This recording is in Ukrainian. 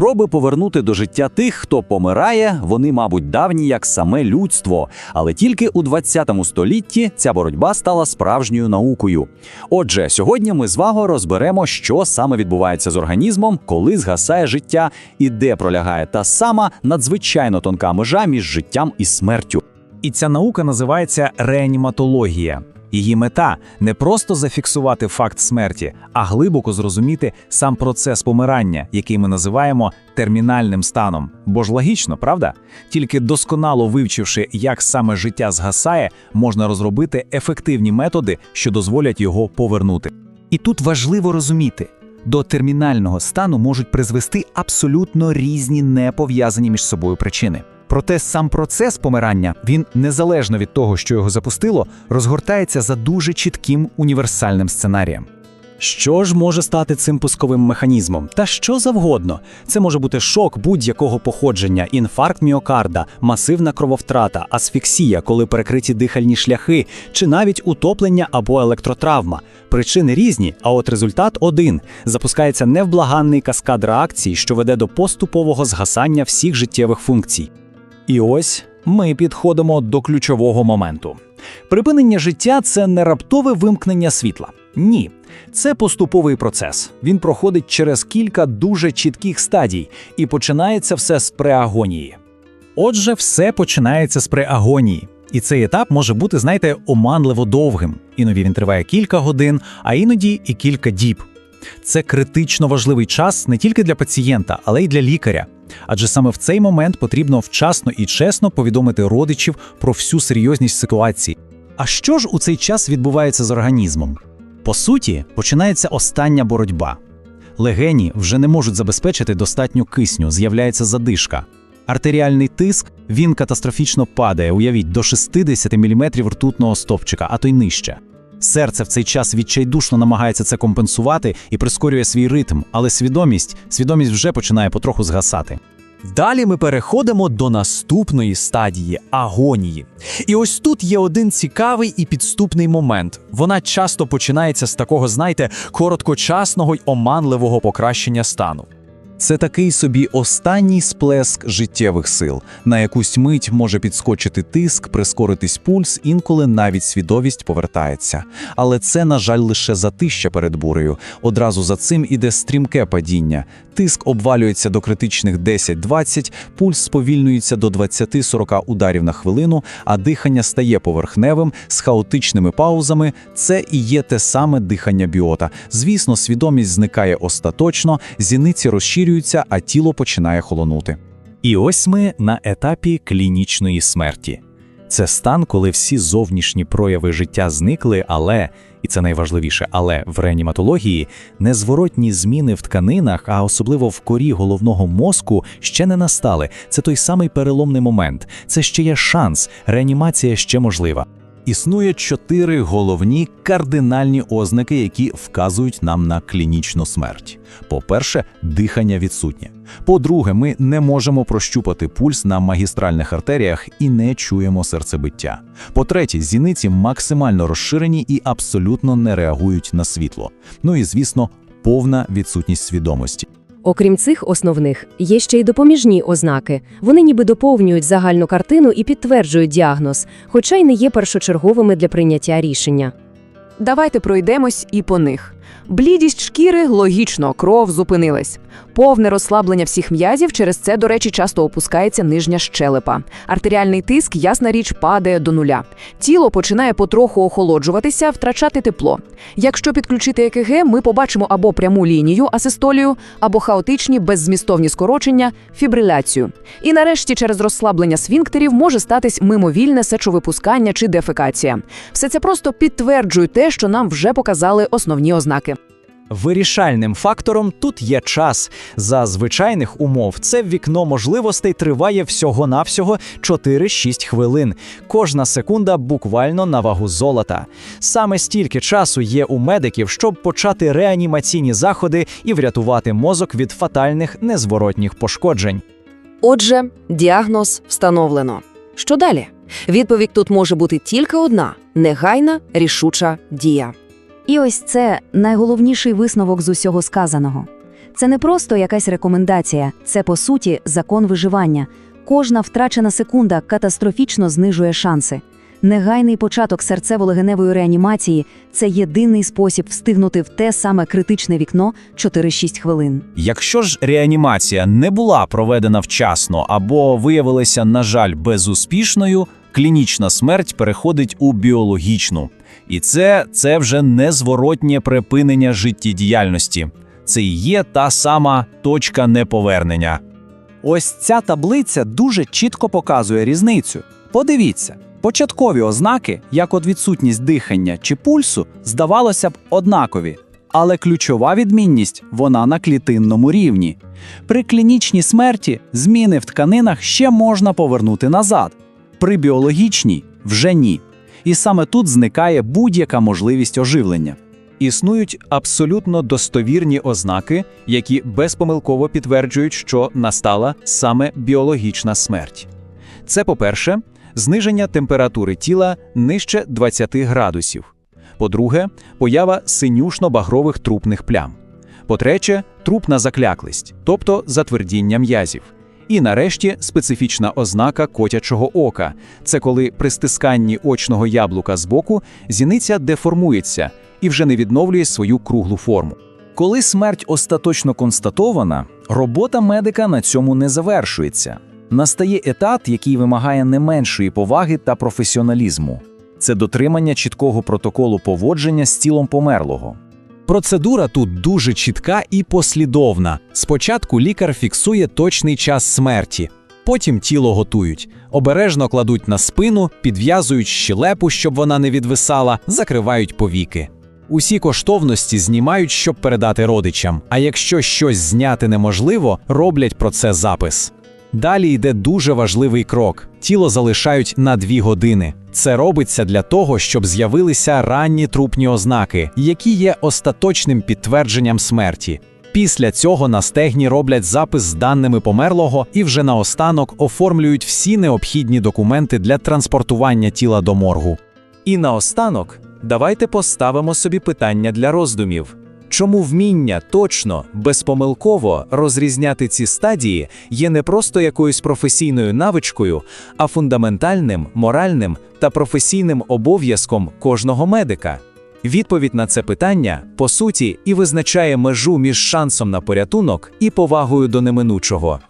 Спроби повернути до життя тих, хто помирає, вони, мабуть, давні як саме людство. Але тільки у 20 столітті ця боротьба стала справжньою наукою. Отже, сьогодні ми з вами розберемо, що саме відбувається з організмом, коли згасає життя, і де пролягає та сама надзвичайно тонка межа між життям і смертю. І ця наука називається реаніматологія. Її мета не просто зафіксувати факт смерті, а глибоко зрозуміти сам процес помирання, який ми називаємо термінальним станом. Бо ж логічно, правда? Тільки досконало вивчивши, як саме життя згасає, можна розробити ефективні методи, що дозволять його повернути. І тут важливо розуміти. До термінального стану можуть призвести абсолютно різні непов'язані між собою причини. Проте сам процес помирання, він незалежно від того, що його запустило, розгортається за дуже чітким універсальним сценарієм. Що ж може стати цим пусковим механізмом? Та що завгодно. Це може бути шок будь-якого походження, інфаркт міокарда, масивна крововтрата, асфіксія, коли перекриті дихальні шляхи, чи навіть утоплення або електротравма. Причини різні, а от результат один: запускається невблаганний каскад реакцій, що веде до поступового згасання всіх життєвих функцій. І ось ми підходимо до ключового моменту. Припинення життя це не раптове вимкнення світла. Ні, це поступовий процес. Він проходить через кілька дуже чітких стадій, і починається все з преагонії. Отже, все починається з преагонії. І цей етап може бути, знаєте, оманливо довгим. Іноді він триває кілька годин, а іноді і кілька діб. Це критично важливий час не тільки для пацієнта, але й для лікаря. Адже саме в цей момент потрібно вчасно і чесно повідомити родичів про всю серйозність ситуації. А що ж у цей час відбувається з організмом? По суті, починається остання боротьба. Легені вже не можуть забезпечити достатньо кисню, з'являється задишка. Артеріальний тиск він катастрофічно падає, уявіть, до 60 мм ртутного стовпчика, а то й нижче. Серце в цей час відчайдушно намагається це компенсувати і прискорює свій ритм, але свідомість, свідомість вже починає потроху згасати. Далі ми переходимо до наступної стадії агонії. І ось тут є один цікавий і підступний момент. Вона часто починається з такого, знаєте, короткочасного й оманливого покращення стану. Це такий собі останній сплеск життєвих сил. На якусь мить може підскочити тиск, прискоритись пульс, інколи навіть свідомість повертається. Але це, на жаль, лише затища перед бурею. Одразу за цим іде стрімке падіння. Тиск обвалюється до критичних 10-20, пульс сповільнюється до 20-40 ударів на хвилину, а дихання стає поверхневим з хаотичними паузами. Це і є те саме дихання біота. Звісно, свідомість зникає остаточно, зіниці розширюються, а тіло починає холонути. І ось ми на етапі клінічної смерті. Це стан, коли всі зовнішні прояви життя зникли, але, і це найважливіше, але в реаніматології незворотні зміни в тканинах, а особливо в корі головного мозку, ще не настали. Це той самий переломний момент. Це ще є шанс, реанімація ще можлива. Існує чотири головні кардинальні ознаки, які вказують нам на клінічну смерть. По-перше, дихання відсутнє. По-друге, ми не можемо прощупати пульс на магістральних артеріях і не чуємо серцебиття. По-третє, зіниці максимально розширені і абсолютно не реагують на світло. Ну і звісно, повна відсутність свідомості. Окрім цих основних, є ще й допоміжні ознаки. Вони ніби доповнюють загальну картину і підтверджують діагноз, хоча й не є першочерговими для прийняття рішення. Давайте пройдемось і по них. Блідість шкіри логічно, кров зупинилась. Повне розслаблення всіх м'язів, через це, до речі, часто опускається нижня щелепа. Артеріальний тиск, ясна річ, падає до нуля. Тіло починає потроху охолоджуватися, втрачати тепло. Якщо підключити ЕКГ, ми побачимо або пряму лінію асистолію, або хаотичні беззмістовні скорочення, фібриляцію. І нарешті, через розслаблення сфінктерів може статись мимовільне сечовипускання чи дефекація. Все це просто підтверджує те, що нам вже показали основні ознаки. Вирішальним фактором тут є час. За звичайних умов це вікно можливостей триває всього-навсього 4-6 хвилин. Кожна секунда буквально на вагу золота. Саме стільки часу є у медиків, щоб почати реанімаційні заходи і врятувати мозок від фатальних незворотніх пошкоджень. Отже, діагноз встановлено. Що далі? Відповідь тут може бути тільки одна: негайна, рішуча дія. І ось це найголовніший висновок з усього сказаного. Це не просто якась рекомендація, це по суті закон виживання. Кожна втрачена секунда катастрофічно знижує шанси. Негайний початок серцево-легеневої реанімації це єдиний спосіб встигнути в те саме критичне вікно 4-6 хвилин. Якщо ж реанімація не була проведена вчасно або виявилася, на жаль, безуспішною, клінічна смерть переходить у біологічну. І це, це вже незворотнє припинення життєдіяльності. Це і є та сама точка неповернення. Ось ця таблиця дуже чітко показує різницю. Подивіться, початкові ознаки, як от відсутність дихання чи пульсу, здавалося б, однакові. Але ключова відмінність вона на клітинному рівні. При клінічній смерті зміни в тканинах ще можна повернути назад, при біологічній вже ні. І саме тут зникає будь-яка можливість оживлення. Існують абсолютно достовірні ознаки, які безпомилково підтверджують, що настала саме біологічна смерть. Це, по-перше, зниження температури тіла нижче 20 градусів. По-друге, поява синюшно-багрових трупних плям. По-третє, трупна закляклість, тобто затвердіння м'язів. І нарешті специфічна ознака котячого ока це коли при стисканні очного яблука збоку зіниця деформується і вже не відновлює свою круглу форму. Коли смерть остаточно констатована, робота медика на цьому не завершується. Настає етап, який вимагає не меншої поваги та професіоналізму. Це дотримання чіткого протоколу поводження з тілом померлого. Процедура тут дуже чітка і послідовна. Спочатку лікар фіксує точний час смерті, потім тіло готують, обережно кладуть на спину, підв'язують щелепу, щоб вона не відвисала, закривають повіки. Усі коштовності знімають, щоб передати родичам. А якщо щось зняти неможливо, роблять про це запис. Далі йде дуже важливий крок: тіло залишають на дві години. Це робиться для того, щоб з'явилися ранні трупні ознаки, які є остаточним підтвердженням смерті. Після цього на стегні роблять запис з даними померлого і вже наостанок оформлюють всі необхідні документи для транспортування тіла до моргу. І наостанок давайте поставимо собі питання для роздумів. Чому вміння точно, безпомилково розрізняти ці стадії є не просто якоюсь професійною навичкою, а фундаментальним, моральним та професійним обов'язком кожного медика? Відповідь на це питання, по суті, і визначає межу між шансом на порятунок і повагою до неминучого.